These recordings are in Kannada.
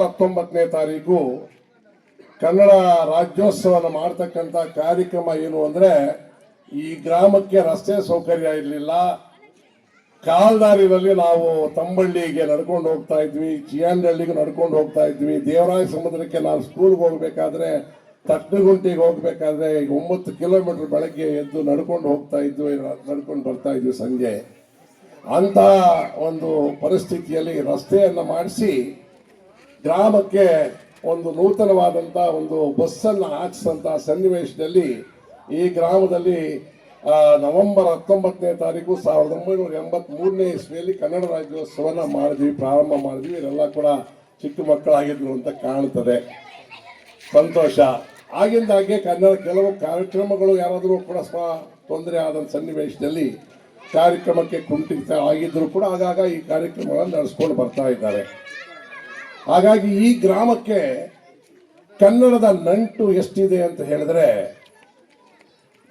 ಹತ್ತೊಂಬತ್ತನೇ ತಾರೀಕು ಕನ್ನಡ ರಾಜ್ಯೋತ್ಸವನ ಮಾಡ್ತಕ್ಕಂಥ ಕಾರ್ಯಕ್ರಮ ಏನು ಅಂದ್ರೆ ಈ ಗ್ರಾಮಕ್ಕೆ ರಸ್ತೆ ಸೌಕರ್ಯ ಇರಲಿಲ್ಲ. ಕಾಲ್ದಾರಿನಲ್ಲಿ ನಾವು ತಂಬಳ್ಳಿಗೆ ನಡ್ಕೊಂಡು ಹೋಗ್ತಾ ಇದ್ವಿ ಚಿಯಾನಹಳ್ಳಿಗೆ ನಡ್ಕೊಂಡು ಹೋಗ್ತಾ ಇದ್ವಿ. ದೇವರಾಯ ಸಮುದ್ರಕ್ಕೆ ನಾವು ಸ್ಕೂಲ್ಗೆ ಹೋಗ್ಬೇಕಾದ್ರೆ, ತಟ್ಟಗುಂಟಿಗೆ ಹೋಗ್ಬೇಕಾದ್ರೆ ಒಂಬತ್ತು ಕಿಲೋಮೀಟರ್ ಬೆಳಗ್ಗೆ ಎದ್ದು ನಡ್ಕೊಂಡು ಹೋಗ್ತಾ ಇದ್ವಿ, ನಡ್ಕೊಂಡು ಬರ್ತಾ ಇದ್ವಿ ಸಂಜೆ. ಅಂತ ಒಂದು ಪರಿಸ್ಥಿತಿಯಲ್ಲಿ ರಸ್ತೆಯನ್ನು ಮಾಡಿಸಿ ಗ್ರಾಮಕ್ಕೆ ಒಂದು ನೂತನವಾದಂಥ ಒಂದು ಬಸ್ಸನ್ನು ಹಾಕಿಸಿದಂಥ ಸನ್ನಿವೇಶದಲ್ಲಿ ಈ ಗ್ರಾಮದಲ್ಲಿ ನವೆಂಬರ್ ಹತ್ತೊಂಬತ್ತನೇ ತಾರೀಕು ಸಾವಿರದ ಒಂಬೈನೂರ ಎಂಬತ್ಮೂರನೇ ಇಸ್ವಿಯಲ್ಲಿ ಕನ್ನಡ ರಾಜ್ಯೋತ್ಸವನ ಮಾಡಿದ್ವಿ, ಪ್ರಾರಂಭ ಮಾಡಿದ್ವಿ. ಇವರೆಲ್ಲ ಕೂಡ ಚಿಕ್ಕ ಮಕ್ಕಳಾಗಿದ್ರು ಅಂತ ಕಾಣ್ತದೆ ಸಂತೋಷ. ಆಗಿಂದಾಗೆ ಕನ್ನಡ ಕೆಲವು ಕಾರ್ಯಕ್ರಮಗಳು ಯಾರಾದರೂ ಕೂಡ ಸ್ವ ತೊಂದರೆ ಆದ ಸನ್ನಿವೇಶದಲ್ಲಿ ಕಾರ್ಯಕ್ರಮಕ್ಕೆ ಕುಂಠಿತ ಆಗಿದ್ದರೂ ಕೂಡ ಆಗಾಗ ಈ ಕಾರ್ಯಕ್ರಮಗಳನ್ನು ನಡೆಸ್ಕೊಂಡು ಬರ್ತಾ ಇದ್ದಾರೆ. ಹಾಗಾಗಿ ಈ ಗ್ರಾಮಕ್ಕೆ ಕನ್ನಡದ ನಂಟು ಎಷ್ಟಿದೆ ಅಂತ ಹೇಳಿದ್ರೆ,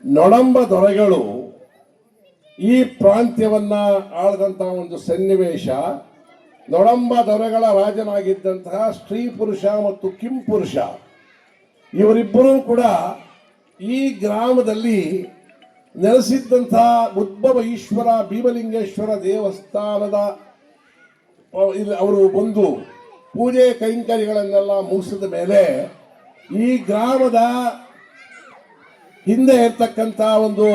ನೊಡಂಬ ದೊರೆಗಳು ಈ ಪ್ರಾಂತ್ಯವನ್ನ ಆಳದಂತಹ ಒಂದು ಸನ್ನಿವೇಶ, ನೊಡಂಬ ದೊರೆಗಳ ರಾಜನಾಗಿದ್ದಂತಹ ಸ್ತ್ರೀ ಪುರುಷ ಮತ್ತು ಕಿಂ ಪುರುಷ, ಇವರಿಬ್ಬರೂ ಕೂಡ ಈ ಗ್ರಾಮದಲ್ಲಿ ನೆಲೆಸಿದ್ದಂತಹ ಉದ್ಭವ ಈಶ್ವರ ಭೀಮಲಿಂಗೇಶ್ವರ ದೇವಸ್ಥಾನದ ಅವರು ಬಂದು ಪೂಜೆ ಕೈಂಕರ್ಯಗಳನ್ನೆಲ್ಲ ಮುಗಿಸಿದ ಮೇಲೆ ಈ ಗ್ರಾಮದ ಹಿಂದೆ ಇರ್ತಕ್ಕಂಥ ಒಂದು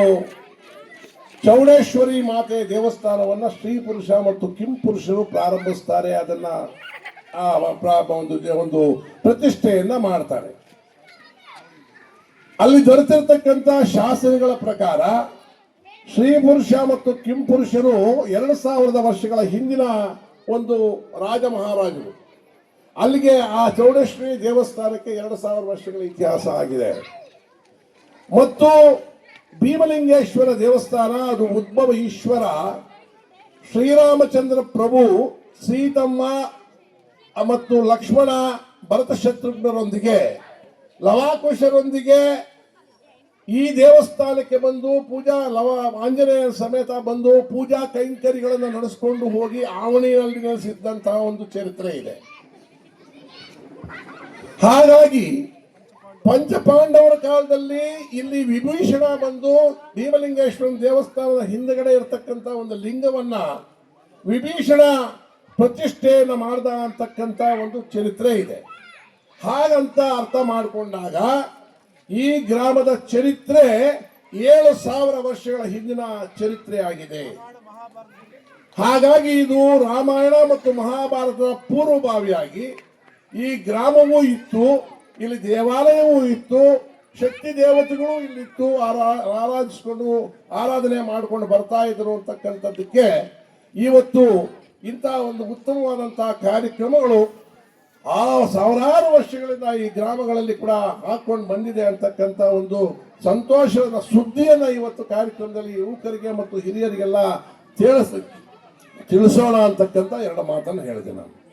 ಚೌಡೇಶ್ವರಿ ಮಾತೆ ದೇವಸ್ಥಾನವನ್ನ ಸ್ತ್ರೀ ಪುರುಷ ಮತ್ತು ಕಿಂ ಪುರುಷರು ಪ್ರಾರಂಭಿಸ್ತಾರೆ. ಅದನ್ನ ಆ ಒಂದು ಒಂದು ಪ್ರತಿಷ್ಠೆಯನ್ನ ಮಾಡ್ತಾರೆ. ಅಲ್ಲಿ ದೊರೆತಿರ್ತಕ್ಕಂಥ ಶಾಸನಗಳ ಪ್ರಕಾರ ಶ್ರೀ ಪುರುಷ ಮತ್ತು ಕಿಂ ಪುರುಷರು ಎರಡು ಸಾವಿರದ ವರ್ಷಗಳ ಹಿಂದಿನ ಒಂದು ರಾಜ ಮಹಾರಾಜರು ಅಲ್ಲಿಗೆ ಆ ಚೌಡೇಶ್ವರಿ ದೇವಸ್ಥಾನಕ್ಕೆ ಎರಡು ಸಾವಿರ ವರ್ಷಗಳ ಇತಿಹಾಸ ಆಗಿದೆ. ಮತ್ತು ಭೀಮಲಿಂಗೇಶ್ವರ ದೇವಸ್ಥಾನ, ಅದು ಉದ್ಭವ ಈಶ್ವರ, ಶ್ರೀರಾಮಚಂದ್ರ ಪ್ರಭು, ಸೀತಮ್ಮ ಮತ್ತು ಲಕ್ಷ್ಮಣ ಭರತ ಶತ್ರುಘ್ನರೊಂದಿಗೆ ಲವಾಕುಶರೊಂದಿಗೆ ಈ ದೇವಸ್ಥಾನಕ್ಕೆ ಬಂದು ಪೂಜಾ ಲವ ಆಂಜನೇಯ ಸಮೇತ ಬಂದು ಪೂಜಾ ಕೈಂಕರ್ಯಗಳನ್ನು ನಡೆಸಿಕೊಂಡು ಹೋಗಿ ಆವಣಿಯಲ್ಲಿ ನೆಲೆಸಿದ್ದಂತಹ ಒಂದು ಚರಿತ್ರೆ ಇದೆ. ಹಾಗಾಗಿ ಪಂಚಪಾಂಡವರ ಕಾಲದಲ್ಲಿ ಇಲ್ಲಿ ವಿಭೀಷಣ ಬಂದು ಭೀಮಲಿಂಗೇಶ್ವರನ ದೇವಸ್ಥಾನದ ಹಿಂದಗಡೆ ಇರತಕ್ಕಂತ ಒಂದು ಲಿಂಗವನ್ನ ವಿಭೀಷಣ ಪ್ರತಿಷ್ಠೆಯನ್ನು ಮಾಡ್ದ ಅಂತಕ್ಕಂಥ ಒಂದು ಚರಿತ್ರೆ ಇದೆ. ಹಾಗಂತ ಅರ್ಥ ಮಾಡಿಕೊಂಡಾಗ ಈ ಗ್ರಾಮದ ಚರಿತ್ರೆ ಏಳು ಸಾವಿರ ವರ್ಷಗಳ ಹಿಂದಿನ ಚರಿತ್ರೆ ಆಗಿದೆ. ಹಾಗಾಗಿ ಇದು ರಾಮಾಯಣ ಮತ್ತು ಮಹಾಭಾರತದ ಪೂರ್ವಭಾವಿಯಾಗಿ ಈ ಗ್ರಾಮವೂ ಇತ್ತು, ಇಲ್ಲಿ ದೇವಾಲಯವೂ ಇತ್ತು, ಶಕ್ತಿ ದೇವತೆಗಳು ಇಲ್ಲಿತ್ತು, ಆರಾ- ಆರಾಧಿಸಿಕೊಂಡು ಆರಾಧನೆ ಮಾಡಿಕೊಂಡು ಬರ್ತಾ ಇದ್ರು ಅಂತಕ್ಕಂಥದ್ದಕ್ಕೆ ಇವತ್ತು ಇಂತಹ ಒಂದು ಉತ್ತಮವಾದಂತಹ ಕಾರ್ಯಕ್ರಮಗಳು ಆ ಸಾವಿರಾರು ವರ್ಷಗಳಿಂದ ಈ ಗ್ರಾಮಗಳಲ್ಲಿ ಕೂಡ ಹಾಕೊಂಡು ಬಂದಿದೆ ಅಂತಕ್ಕಂಥ ಒಂದು ಸಂತೋಷದ ಸುದ್ದಿಯನ್ನ ಇವತ್ತು ಕಾರ್ಯಕ್ರಮದಲ್ಲಿ ಯುವಕರಿಗೆ ಮತ್ತು ಹಿರಿಯರಿಗೆಲ್ಲ ತಿಳಿಸ, ತಿಳಿಸೋಣ ಅಂತಕ್ಕಂಥ ಎರಡು ಮಾತನ್ನು ಹೇಳಿದೆ ನಾನು.